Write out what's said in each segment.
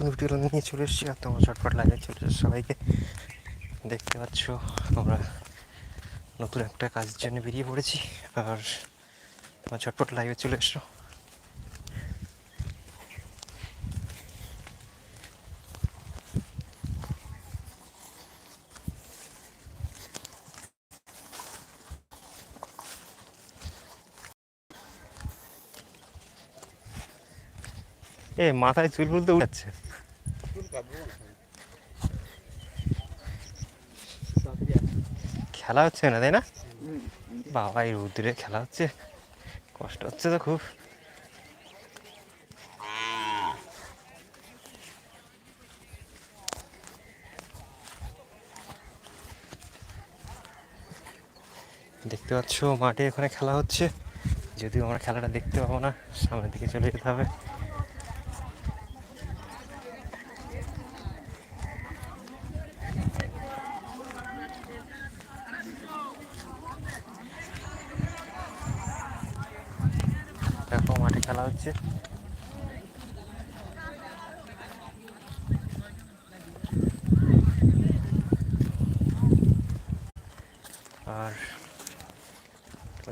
নতুন ভিডিও নিয়ে চলে এসেছি, আর তোমার চটপট লাইভে চলে সবাইকে দেখতে পাচ্ছ, আমরা নতুন একটা কাজের জন্য বেরিয়ে পড়েছি, আর তোমার চটপট লাইভে চলে এসো। এ, মাথায় চুল ফুল তো উঠাচ্ছে। খেলা হচ্ছে না, তাই না? বাবা এই রুদ্রে খেলা হচ্ছে। কষ্ট হচ্ছে তো খুব। দেখতে পাচ্ছ, মাঠে এখানে খেলা হচ্ছে। যদিও আমরা খেলাটা দেখতে পাবো না, সামনের দিকে চলে যেতে হবে। দেখো মাঠে খেলা হচ্ছে। আর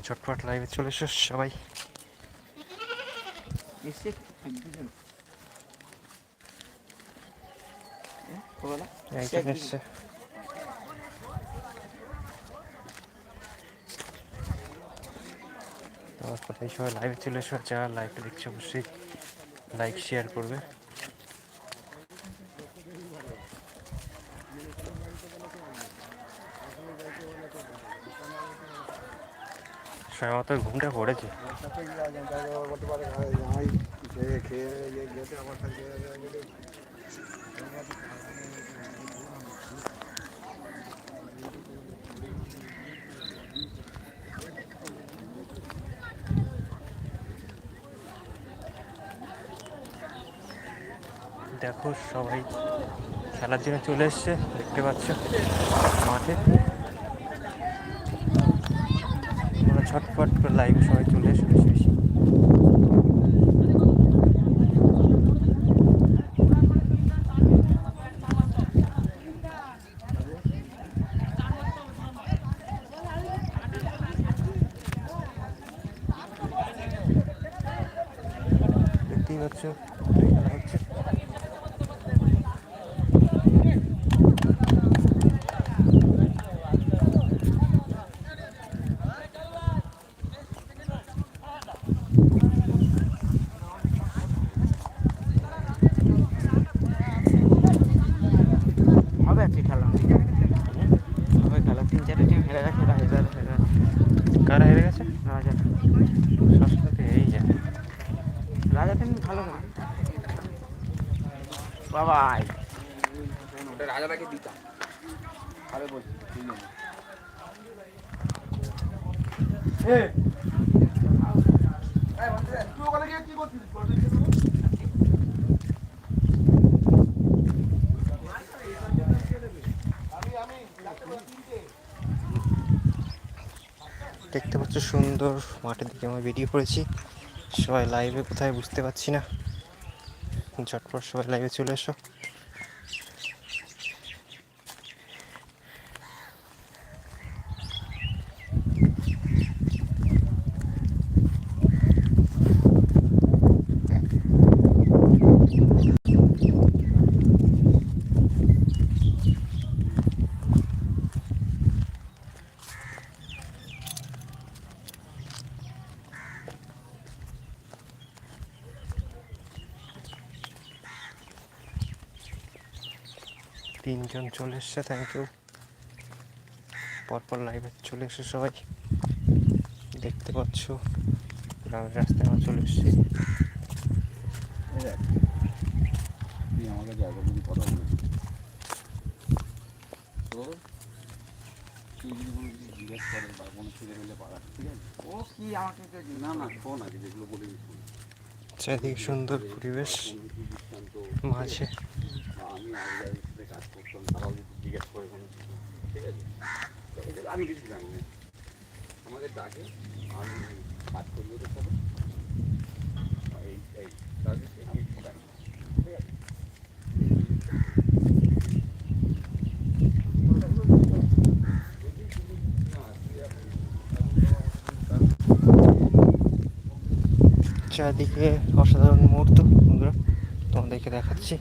ঝটপট লাইভে চলে এসো সবাই। এসে একদিন একজন এসছে। কোথায় সবাই লাইভে চলে এসো যারা লাইভটা দেখছে অবশ্যই লাইক শেয়ার করবে। সবাই মতো ঘুমটা পড়েছে। দেখো সবাই খেলার জন্য চলে এসছে, দেখতে পাচ্ছ মাঠে। তোমরা ছটফট করে লাইভে সবাই চলে এসো বেশি বেশি দেখতেই খেলা হচ্ছে হবে আজকে খেলা হবে খেলা তিন চারটে টিম হেরে গেছে রাজা হেরে কারা হেরে গেছে রাজা সস্তাতে এই যায় রাজা ভালো বাবাই। রাজাটাকে দিতাম। আরে বলছি দেখতে পাচ্ছ সুন্দর মাঠের দিকে আমরা বেরিয়ে পড়েছি সবাই লাইভে কোথায় বুঝতে পারছি না। ঝটপট সবাই লাইভে চলে এসো। তিনজন চলে এসছে থ্যাংক ইউ পরপর লাইভে চলে এসে সবাই। দেখতে পাচ্ছ, গ্রামের রাস্তায় আমরা চলে এসেছি। সুন্দর পরিবেশ, মাঝে। চারিদিকে চারদিকে অসাধারণ মুহূর্ত বন্ধুরা তোমাদেরকে দেখাচ্ছি।